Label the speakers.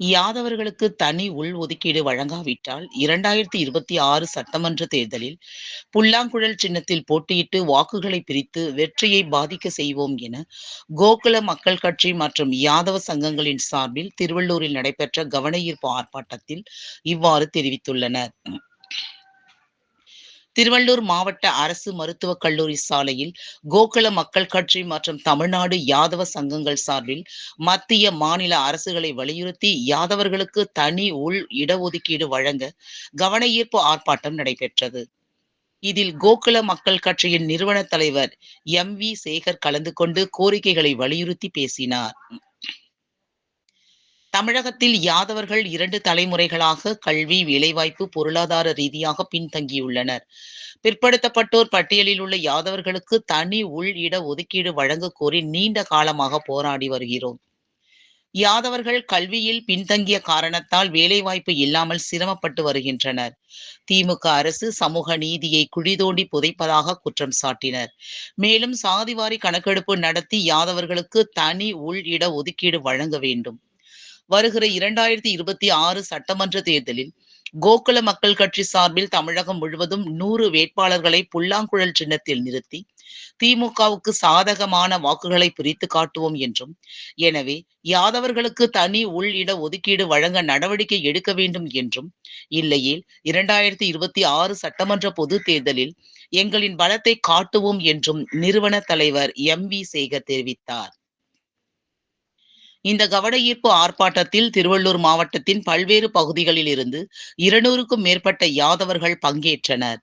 Speaker 1: யாதவர்களுக்கு தனி உள் ஒதுக்கீடு வழங்காவிட்டால் இரண்டாயிரத்தி இருபத்தி ஆறு சட்டமன்ற தேர்தலில் புல்லாங்குழல் சின்னத்தில் போட்டியிட்டு வாக்குகளை பிரித்து வெற்றியை பாதிக்க செய்வோம் என கோகுல மக்கள் கட்சி மற்றும் யாதவ சங்கங்களின் சார்பில் திருவள்ளூரில் நடைபெற்ற கவனஈர்ப்பு ஆர்ப்பாட்டத்தில் இவ்வாறு தெரிவித்துள்ளனர். திருவள்ளூர் மாவட்ட அரசு மருத்துவக் கல்லூரி சாலையில் கோகுல மக்கள் கட்சி மற்றும் தமிழ்நாடு யாதவ சங்கங்கள் சார்பில் மத்திய மாநில அரசுகளை வலியுறுத்தி யாதவர்களுக்கு தனி உள் இடஒதுக்கீடு வழங்க கவன ஈர்ப்பு ஆர்ப்பாட்டம் நடைபெற்றது. இதில் கோகுல மக்கள் கட்சியின் நிறுவன தலைவர் எம் வி சேகர் கலந்து கொண்டு கோரிக்கைகளை வலியுறுத்தி பேசினார். தமிழகத்தில் யாதவர்கள் இரண்டு தலைமுறைகளாக கல்வி வேலைவாய்ப்பு பொருளாதார ரீதியாக பின்தங்கியுள்ளனர். பிற்படுத்தப்பட்டோர் பட்டியலில் உள்ள யாதவர்களுக்கு தனி உள் இட ஒதுக்கீடு வழங்க கோரி நீண்ட காலமாக போராடி வருகிறோம். யாதவர்கள் கல்வியில் பின்தங்கிய காரணத்தால் வேலைவாய்ப்பு இல்லாமல் சிரமப்பட்டு வருகின்றனர். திமுக அரசு சமூக நீதியை குழிதோண்டி புதைப்பதாக குற்றம் சாட்டினர். மேலும் சாதிவாரி கணக்கெடுப்பு நடத்தி யாதவர்களுக்கு தனி உள் இட ஒதுக்கீடு வழங்க வேண்டும். வருகிற இரண்டாயிரத்தி இருபத்தி ஆறு சட்டமன்ற தேர்தலில் கோகுல மக்கள் கட்சி சார்பில் தமிழகம் முழுவதும் நூறு வேட்பாளர்களை புல்லாங்குழல் சின்னத்தில் நிறுத்தி திமுகவுக்கு சாதகமான வாக்குகளை பிரித்து காட்டுவோம் என்றும் எனவே யாதவர்களுக்கு தனி உள் இட ஒதுக்கீடு வழங்க நடவடிக்கை எடுக்க வேண்டும் என்றும் இல்லையில் இரண்டாயிரத்தி இருபத்தி ஆறு சட்டமன்ற பொது தேர்தலில் எங்களின் பலத்தை காட்டுவோம் என்றும் நிறுவன தலைவர் எம் வி சேகர் தெரிவித்தார். இந்த கவனஈர்ப்பு ஆர்ப்பாட்டத்தில் திருவள்ளூர் மாவட்டத்தின் பல்வேறு பகுதிகளில் இருந்து இருநூறுக்கும் மேற்பட்ட யாதவர்கள் பங்கேற்றனர்.